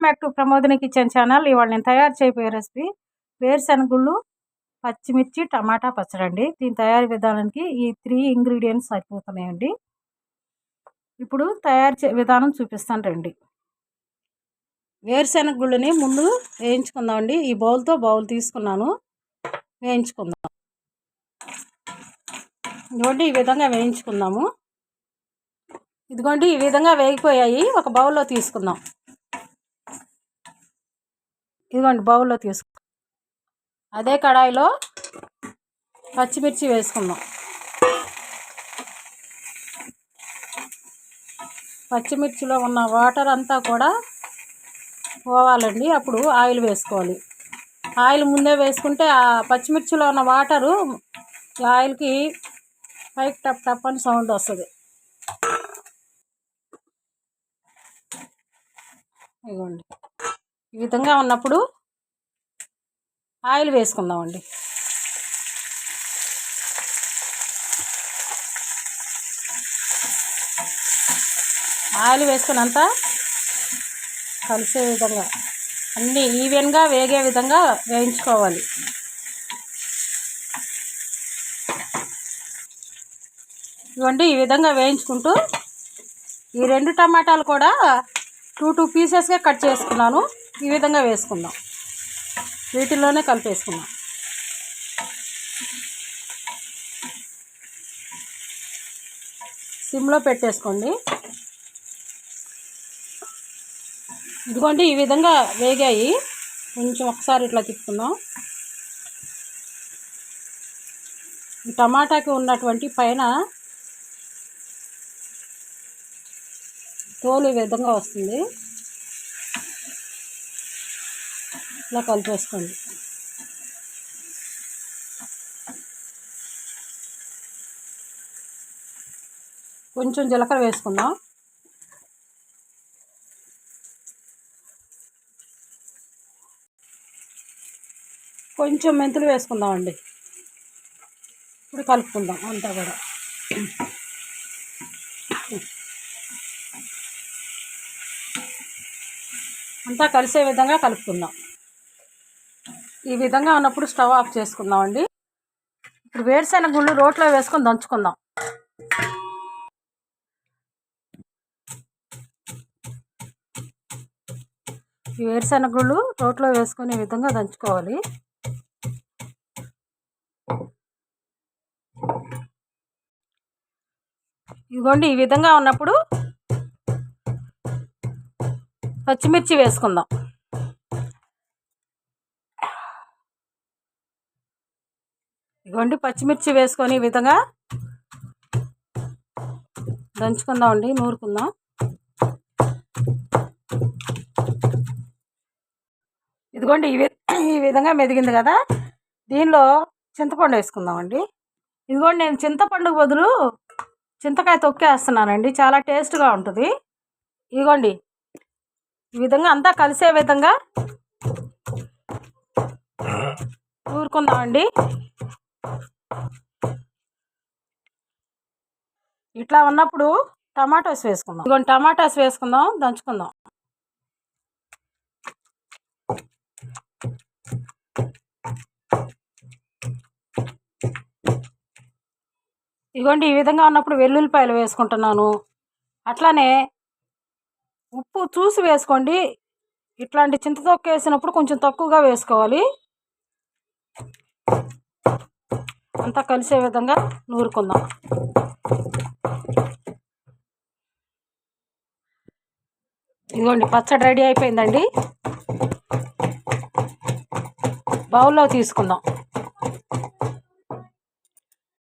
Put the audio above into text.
Back to Pramodini kitchen channel. ఇవాళ నేను తయారు చేయబోయే రెసిపీ వేరుశనగుళ్ళు పచ్చిమిర్చి టమాటా పచ్చడి అండి దీని తయారీ విధానానికి ఈ త్రీ ఇంగ్రీడియంట్స్ సరిపోతున్నాయండి. ఇప్పుడు తయారు చే విధానం చూపిస్తాను రండి. వేరుశనగుళ్ళని ముందు వేయించుకుందామండి. ఈ బౌల్తో బౌల్ తీసుకున్నాను. వేయించుకుందాం. ఇదిగోండి ఈ విధంగా వేయించుకుందాము. ఇదిగోండి ఈ విధంగా వేగిపోయాయి. ఒక బౌల్లో తీసుకుందాం. ఇదిగోండి బౌల్లో తీసుకు అదే కడాయిలో పచ్చిమిర్చి వేసుకుందాం. పచ్చిమిర్చిలో ఉన్న వాటర్ అంతా కూడా పోవాలండి. అప్పుడు ఆయిల్ వేసుకోవాలి. ఆయిల్ ముందే వేసుకుంటే ఆ పచ్చిమిర్చిలో ఉన్న వాటరు ఆయిల్కి పైకి టప్ టప్ అని సౌండ్ వస్తుంది. ఇదిగోండి. ఈ విధంగా ఉన్నప్పుడు ఆయిల్ వేసుకుందామండి. ఆయిల్ వేసుకున్నంత కలిసే విధంగా అన్నీ ఈవెన్గా వేగే విధంగా వేయించుకోవాలి. ఇవ్వండి ఈ విధంగా వేయించుకుంటూ ఈ రెండు టమాటాలు కూడా టూ టూ పీసెస్గా కట్ చేసుకున్నాను. ఈ విధంగా వేసుకుందాం. వీటిల్లోనే కలిపేసుకుందాం. సిమ్లో పెట్టేసుకోండి. ఇదిగోండి ఈ విధంగా వేగాయి. కొంచెం ఒకసారి ఇట్లా తిప్పుకుందాం. టమాటాకి ఉన్నటువంటి పైన తోలు ఈ విధంగా వస్తుంది. ఇలా కలిపేసుకోండి. కొంచెం జీలకర్ర వేసుకుందాం. కొంచెం మెంతులు వేసుకుందామండి. ఇప్పుడు కలుపుకుందాం అంతా కూడా. అంతా కలిసే విధంగా కలుపుకుందాం. ఈ విధంగా ఉన్నప్పుడు స్టవ్ ఆఫ్ చేసుకుందాం అండి ఇప్పుడు వేరుశెనగ గుళ్ళు రోట్లో వేసుకొని దంచుకుందాం. ఈ వేరుశెనగ గుళ్ళు రోట్లో వేసుకునే విధంగా దంచుకోవాలి. ఇదిగోండి ఈ విధంగా ఉన్నప్పుడు పచ్చిమిర్చి వేసుకుందాం. ఇదిగోండి పచ్చిమిర్చి వేసుకొని ఈ విధంగా దంచుకుందామండి నూరుకుందాం. ఇదిగోండి ఈ ఈ విధంగా మెదిగింది కదా దీనిలో చింతపండు వేసుకుందామండి. ఇదిగోండి నేను చింతపండుకు బదులు చింతకాయ తొక్కేస్తున్నానండి చాలా టేస్ట్గా ఉంటుంది. ఇదిగోండి ఈ విధంగా అంతా కలిసే విధంగా ఊరుకుందామండి. ఇట్లా ఉన్నప్పుడు టమాటోస్ వేసుకుందాం. ఇదిగోండి టమాటాస్ వేసుకుందాం దంచుకుందాం. ఇదిగోండి ఈ విధంగా ఉన్నప్పుడు వెల్లుల్లిపాయలు వేసుకుంటున్నాను. అట్లానే ఉప్పు చూసి వేసుకోండి. ఇట్లాంటి చింతతొక్క వేసినప్పుడు కొంచెం తక్కువగా వేసుకోవాలి. అంతా కలిసే విధంగా నూరుకుందాం. ఇదిగోండి పచ్చడి రెడీ అయిపోయిందండి. బౌల్లో తీసుకుందాం.